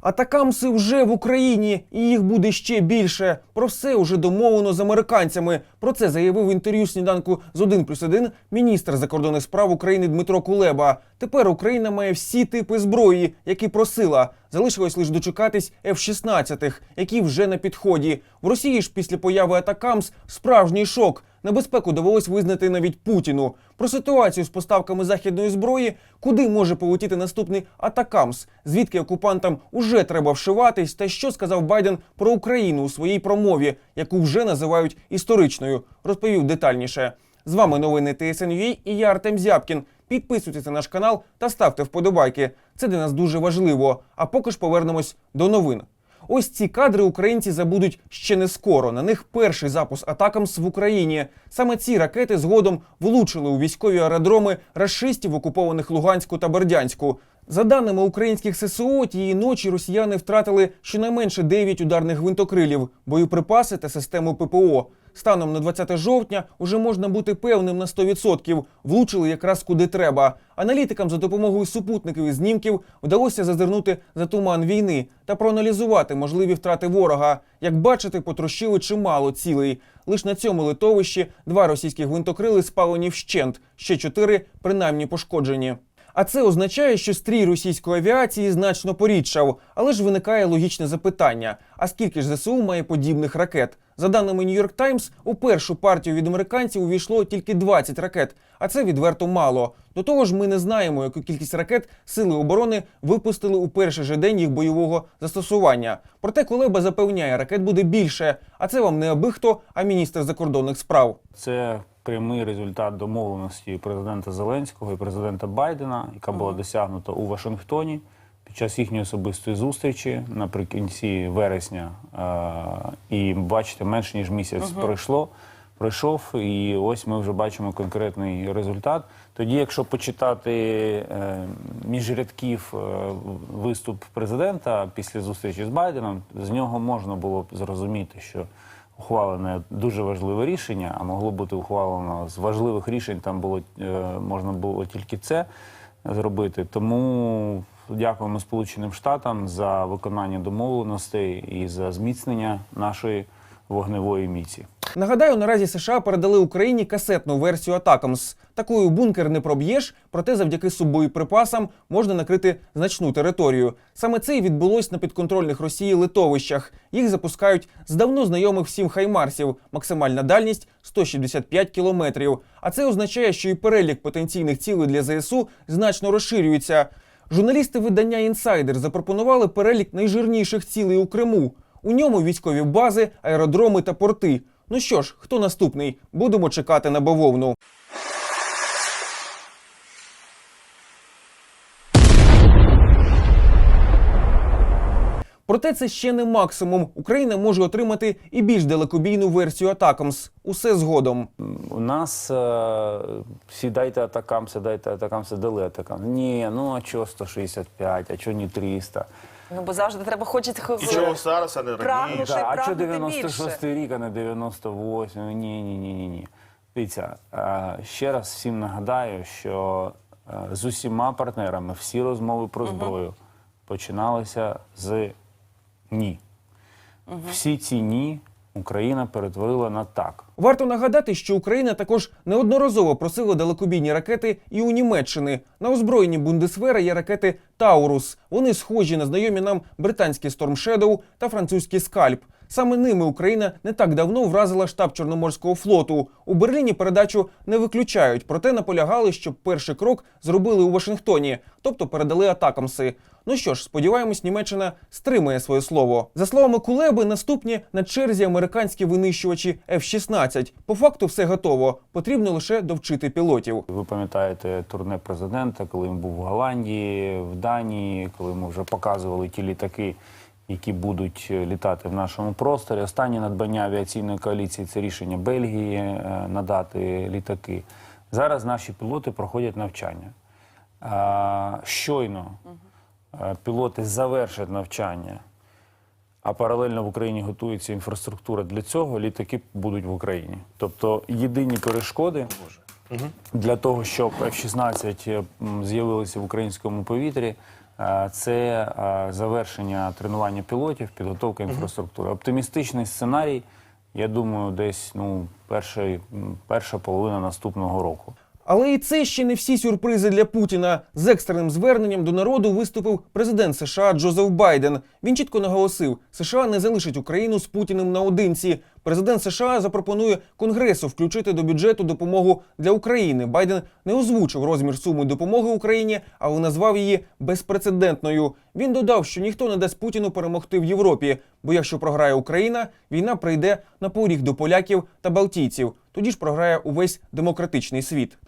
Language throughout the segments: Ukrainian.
Атакамси вже в Україні, і їх буде ще більше. Про все вже домовлено з американцями. Про це заявив в інтерв'ю сніданку з 1 плюс 1 міністр закордонних справ України Дмитро Кулеба. Тепер Україна має всі типи зброї, які просила. Залишилось лише дочекатись F-16, які вже на підході. В Росії ж після появи Атакамс справжній шок. Небезпеку довелось визнати навіть Путіну. Про ситуацію з поставками західної зброї, куди може полетіти наступний Атакамс, звідки окупантам уже треба вшиватись, та що сказав Байден про Україну у своїй промові, яку вже називають історичною. Розповів детальніше. З вами новини ТСНЮА і я Артем Зябкін. Підписуйтесь на наш канал та ставте вподобайки. Це для нас дуже важливо. А поки ж повернемось до новин. Ось ці кадри українці забудуть ще не скоро. На них перший запуск атакамс в Україні. Саме ці ракети згодом влучили у військові аеродроми рашистів, окупованих Луганську та Бердянську. За даними українських ССО, тієї ночі росіяни втратили щонайменше 9 ударних гвинтокрилів, боєприпаси та систему ППО. Станом на 20 жовтня уже можна бути певним на 100%. Влучили якраз куди треба. Аналітикам за допомогою супутників і знімків вдалося зазирнути за туман війни та проаналізувати можливі втрати ворога. Як бачите, потрощили чимало цілей. Лиш на цьому литовищі два російські гвинтокрили спалені вщент, ще чотири принаймні пошкоджені. А це означає, що стрій російської авіації значно порідшав. Але ж виникає логічне запитання: а скільки ж ЗСУ має подібних ракет? За даними New York Times, у першу партію від американців увійшло тільки 20 ракет, а це відверто мало. До того ж, ми не знаємо, яку кількість ракет сили оборони випустили у перший же день їх бойового застосування. Проте Колеба запевняє, ракет буде більше. А це вам не аби хто, а міністр закордонних справ. Це прямий результат домовленості президента Зеленського і президента Байдена, яка була досягнута у Вашингтоні під час їхньої особистої зустрічі наприкінці вересня. Е, І бачите, менше ніж місяць пройшло. Пройшов, і ось ми вже бачимо конкретний результат. Тоді, якщо почитати е, між рядків е, виступ президента після зустрічі з Байденом, з нього можна було б зрозуміти, що ухвалене дуже важливе рішення, а могло бути ухвалено з важливих рішень. Там було е, можна було тільки це зробити. Тому дякуємо Сполученим Штатам за виконання домовленостей і за зміцнення нашої вогневої міці. Нагадаю, наразі США передали Україні касетну версію Атакамс. Такою бункер не проб'єш, проте завдяки суббоєприпасам можна накрити значну територію. Саме це і відбулось на підконтрольних Росії литовищах. Їх запускають з давно знайомих всім хаймарсів. Максимальна дальність 165 кілометрів. А це означає, що і перелік потенційних цілей для ЗСУ значно розширюється. Журналісти видання Інсайдер запропонували перелік найжирніших цілей у Криму. У ньому військові бази, аеродроми та порти. Ну що ж, хто наступний? Будемо чекати на бавовну. Проте це ще не максимум. Україна може отримати і більш далекобійну версію Атакамс. Усе згодом. У нас е, всі дайте атакамси, дайте атакамси, дали атакамси. Ні, ну а чого 165, а чого не 300? Ну, бо завжди треба хочеться І чого зараз, а не раніше? Да, а прагнути 96 рік, а не 98? Ні, ні, ні, ні, ні. Дивіться, е, ще раз всім нагадаю, що е, з усіма партнерами всі розмови про зброю починалися з ні. Всі ці ні Україна перетворила на так. Варто нагадати, що Україна також неодноразово просила далекобійні ракети і у Німеччини. На озброєнні Бундесвера є ракети Таурус. Вони схожі на знайомі нам британські Storm Shadow та французький скальп. Саме ними Україна не так давно вразила штаб Чорноморського флоту. У Берліні передачу не виключають, проте наполягали, щоб перший крок зробили у Вашингтоні, тобто передали атакамси. Ну що ж, сподіваємось, Німеччина стримає своє слово. За словами Кулеби, наступні на черзі американські винищувачі F-16. По факту все готово. Потрібно лише довчити пілотів. Ви пам'ятаєте турне президента, коли він був в Голландії, в Данії, коли ми вже показували ті літаки, які будуть е, літати в нашому просторі. Останнє надбання авіаційної коаліції це рішення Бельгії е, надати літаки. Зараз наші пілоти проходять навчання. Щойно е, пілоти завершать навчання. А паралельно в Україні готується інфраструктура для цього, літаки будуть в Україні. Тобто єдині перешкоди для того, щоб F-16 з'явилися в українському повітрі, Це е, завершення тренування пілотів, підготовка інфраструктури. Оптимістичний сценарій, я думаю, десь ну, перший, перша половина наступного року. Але і це ще не всі сюрпризи для Путіна. З екстреним зверненням до народу виступив президент США Джозеф Байден. Він чітко наголосив, США не залишить Україну з Путіним наодинці. Президент США запропонує Конгресу включити до бюджету допомогу для України. Байден не озвучив розмір суми допомоги Україні, але назвав її безпрецедентною. Він додав, що ніхто не дасть Путіну перемогти в Європі, бо якщо програє Україна, війна прийде на поріг до поляків та балтійців. Тоді ж програє увесь демократичний світ.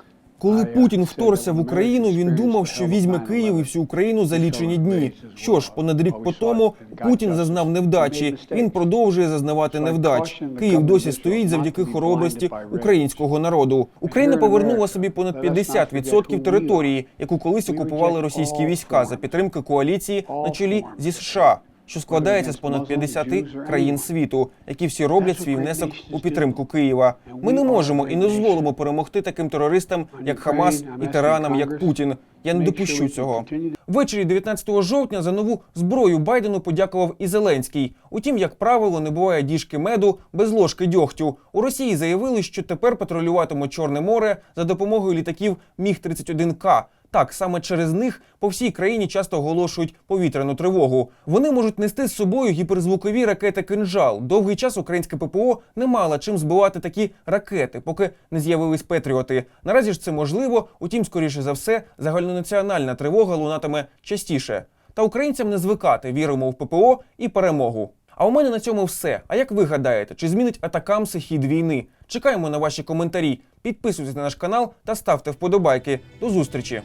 Коли Путін вторгся в Україну, він думав, що візьме Київ і всю Україну за лічені дні. Що ж, понад рік по тому Путін зазнав невдачі. Він продовжує зазнавати невдач. Київ досі стоїть завдяки хоробрості українського народу. Україна повернула собі понад 50% території, яку колись окупували російські війська за підтримки коаліції на чолі зі США. Що складається з понад 50 країн світу, які всі роблять свій внесок у підтримку Києва. Ми не можемо і не дозволимо перемогти таким терористам, як Хамас, і тиранам, як Путін. Я не допущу цього. Ввечері 19 жовтня за нову зброю Байдену подякував і Зеленський. Утім, як правило, не буває діжки меду без ложки дьогтю. У Росії заявили, що тепер патрулюватимуть Чорне море за допомогою літаків Міг 31 К. Так, саме через них по всій країні часто оголошують повітряну тривогу. Вони можуть нести з собою гіперзвукові ракети кинжал. Довгий час українське ППО не мало чим збивати такі ракети, поки не з'явились патріоти. Наразі ж це можливо, утім, скоріше за все, загальнонаціональна тривога лунатиме частіше. Та українцям не звикати віримо в ППО і перемогу. А у мене на цьому все. А як ви гадаєте, чи змінить атакамси хід війни? Чекаємо на ваші коментарі. Підписуйтесь на наш канал та ставте вподобайки. До зустрічі!